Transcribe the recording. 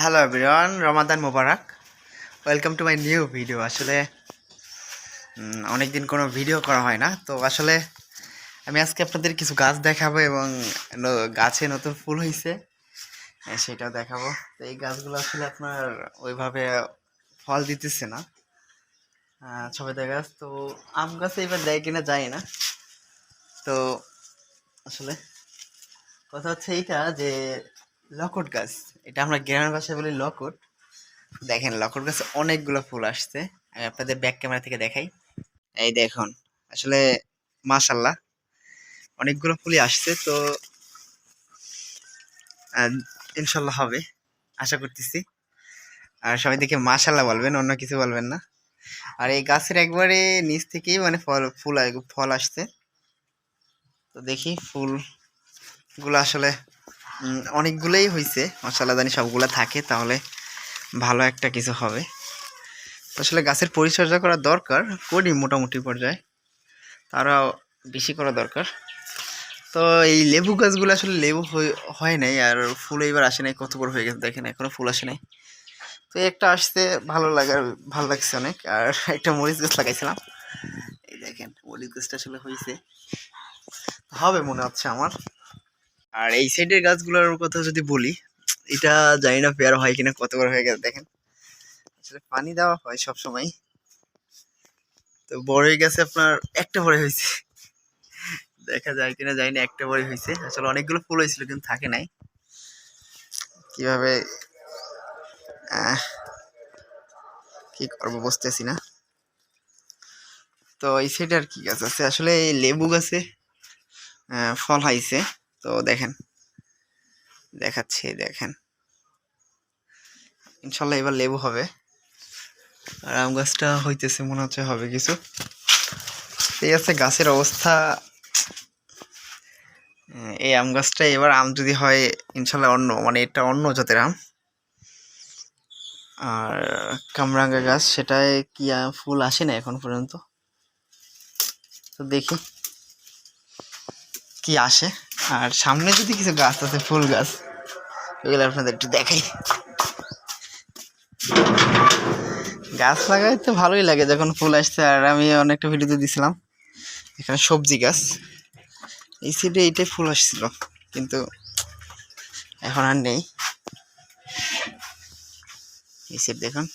Hello everyone Ramadan Mubarak welcome to my new video আসলে অনেক দিন কোনো ভিডিও করা হয় না। তো আসলে, আমি আজকে আপনাদের কিছু গাছ দেখাবো এবং গাছে নতুন ফুল হয়েছে সেটাও দেখাবো। তো এই গাছগুলো আসলে আপনার ওইভাবে ফল দিতেছে না। ছবেদা গাছ তো আম গাছে এবার দেয় কিনা যায় না। তো আসলে, কথা হচ্ছে এইটা যে লকট গাছ। এটা আমরা গ্রামের ভাষায় বলি লকট। দেখেন, লকট গাছে অনেকগুলো ফুল আসছে। আমি আপনাদের ব্যাক ক্যামেরা থেকে দেখাই। এই দেখুন, আসলে মাশাল্লাহ অনেকগুলো ফুলই আসছে তো ইনশাল্লাহ হবে, আশা করতেছি। আর সবাই দেখে মাশাল্লাহ বলবেন, অন্য কিছু বলবেন না। আর এই গাছের একবারে নিচ থেকেই মানে ফল, ফুল ফল আসছে। তো দেখি ফুলগুলো আসলে অনেকগুলোই হয়েছে মশালা জানি সবগুলো থাকে, তাহলে ভালো একটা কিছু হবে। আসলে গাছের পরিচর্যা করা দরকার, করি মোটামুটি পর্যায়ে। তারাও বেশি করা দরকার। তো এই লেবু গাছগুলো আসলে লেবু হয়ে- হয় নাই, আর ফুল এইবার আসে নাই, কত বড় হয়ে গেছে দেখেন এখনও ফুল আসে নাই। তো একটা আসতে ভালো লাগার, ভালো লাগছে অনেক, আর একটা মরিচ গাছ লাগাইছিলাম। এই দেখেন, মরিচ গাছটা আসলে হয়েছে হবে মনে হচ্ছে আমার। আর এই সাইডের গাছগুলোর কথা যদি বলি, এটা জানি না পেয়ারা হয় কিনা কত বড় হয়ে গেছে দেখেন। আসলে পানি দেওয়া হয় সব সময় তো বড় হয়ে গেছে আপনার একটা বড় হয়েছে। দেখা যায় কিনা জানি না একটা বড় হয়েছে। আসলে অনেকগুলো ফুল হয়েছিল, কিন্তু থাকে নাই। কীভাবে কি করব বুঝতেছি না। তো এই সাইডে আর কি গাছ আছে? আসলে লেবু গাছে ফল হয়েছে। তো দেখেন, দেখাচ্ছি, দেখেন। ইনশাল্লাহ এবার লেবু হবে। আর আম গাছটা হইতেছে, মনে হচ্ছে হবে কিছু। এই আছে গাছের অবস্থা। এই আম গাছটা এবার আম যদি হয়, ইনশাল্লাহ অন্য মানে এটা অন্য জাতের আম। আর কামরাঙ্গা গাছ, সেটায় কি ফুল আসে না এখন পর্যন্ত? তো দেখি, কি আসে। আর সামনে যদি কিছু গাছ আছে, ফুল গাছ, ওগুলো আপনাদের একটু দেখাই। গাছ লাগাই তো ভালোই লাগে, যখন ফুল আসছে। আর আমি অনেকটা ভিডিওতে দিছিলাম, এখানে সবজি গাছ। এই সাইডে এইটাই ফুল আসছিল, কিন্তু এখন আর নেই। এই সাইড দেখুন।